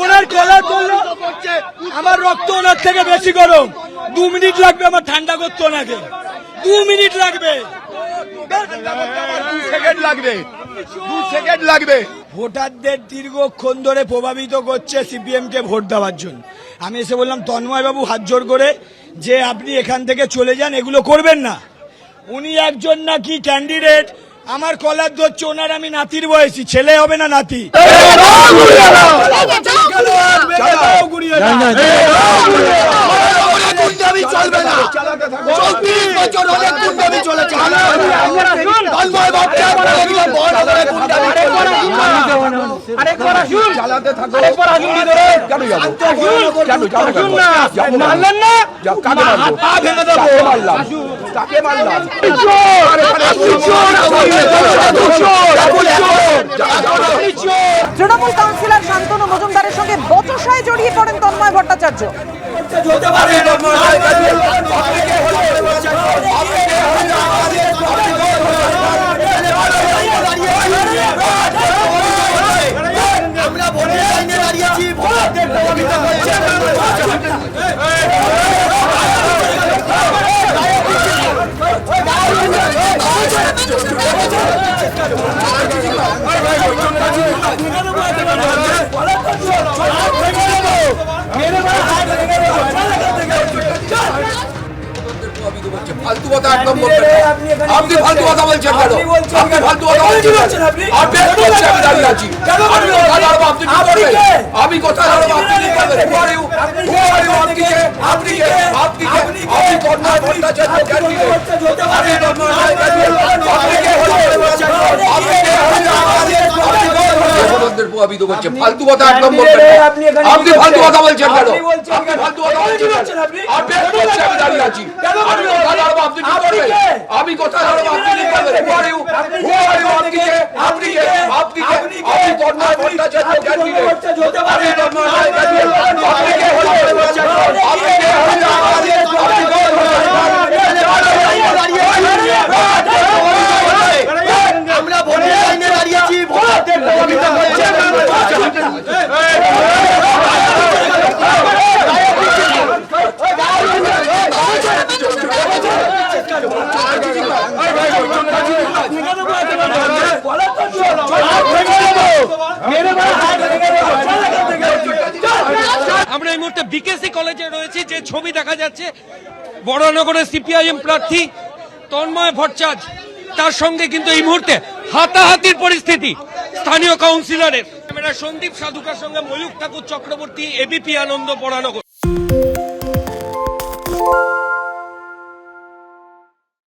ওনার কলার ধরলো আমার রক্ত ওনার থেকে বেশি গরম। দু মিনিট লাগবে আমার ঠান্ডা করতে ওনাকে। দু মিনিট লাগবে। ভোটারদের দীর্ঘক্ষণ ধরে প্রভাবিত করছে সিপিএম কে ভোট দেওয়ার জন্য। আমি এসে বললাম তন্ময় বাবু হাত জোর করে যে আপনি এখান থেকে চলে যান এগুলো করবেন না। উনি একজন নাকি ক্যান্ডিডেট আমার কলার ধরছে ওনার আমি নাতির বয়সী। ছেলে হবে না নাতি? গুন্ডামি চলবে না চব্বিশ বছর অনেক গুন্ডামি চলেছে তন্ময় বাবুকে আপনারা এগুলো বন্ধ করে গুন্ডামি তৃণমূল কাউন্সিলর শান্তনু মজুমদারের সঙ্গে বচসায় জড়িয়ে পড়েন তন্ময় ভট্টাচার্য। আমরা কথা একদম বলবেন আপনি ফালতু কথা বলছেন কেন? আপনি ফালতু কথা বলছেন? আপনি? হচ্ছে আমি দাঁড়িয়ে আছি। আমি কোথায় দাঁড়াবো আপনি কি করবেন? আমি দাঁড়াবো আপনি কি? করবেন? Who are you? Who are you? আপনি কে? আপনি কে? আপনি কে? আপনি তন্ময় ভট্টাচার্য ক্যান্ডিডেট আপনি তন্ময় ক্যান্ডিডেট আপনি কে? আপনি কে? ভোটারদের প্রভাবিত করছে ফালতু কথা একদম বলবেন আপনি ফালতু কথা বলছেন কেন? আপনি ফালতু কথা বলছেন? আপনি একটু হচ্ছে আমি দাঁড়িয়ে আছি আমি কোথায় দাঁড়াবো আপনি কি করবেন আমি কোথায় দাঁড়াবো আপনি কি করবেন Who are you? Who are you? আপনি কে আপনি কে আপনি কে আপনি তন্ময় ভট্টাচার্য ক্যান্ডিডেট আপনি তন্ময় ক্যান্ডিডেট আপনি কে আপনি কে আমরা ভোটের লাইনে দাঁড়িয়েছি ভোটারদের বিকেসি কলেজে রয়েছে, যে ছবি দেখা যাচ্ছে, বড়নগরের সিপিআইএম প্রার্থী তন্ময় ভট্টাচার্য। তার সঙ্গে কিন্তু এই মুহূর্তে হাতাহাতির পরিস্থিতি স্থানীয় কাউন্সিলরের। ক্যামেরা সন্দীপ সাধুকার সঙ্গে ময়ূর ঠাকুর চক্রবর্তী এবিপি আনন্দ, বড়ানগর।